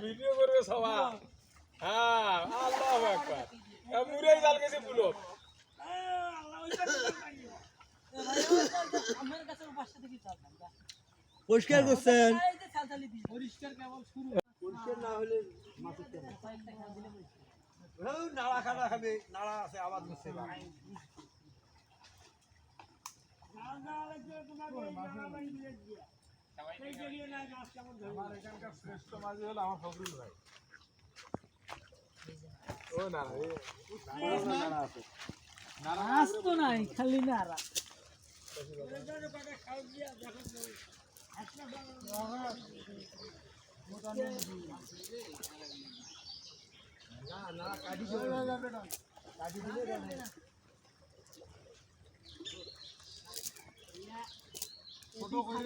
Video করবে সবাই হ্যাঁ আল্লাহ একবার মুরাই জাল গেছে পুলো পরিষ্কার করছেন। পরিষ্কার কেবল শুরু পরিষ্কার না হলে মাছের নাড়া খানা খাবে নাড়া আছে আবার দিচ্ছে শ্রেষ্ঠ মাঝি হলো আমার ফখরুল ভাই ও তো নাই খালি না। না কাটি দিলে কাটি দিলে 我都回来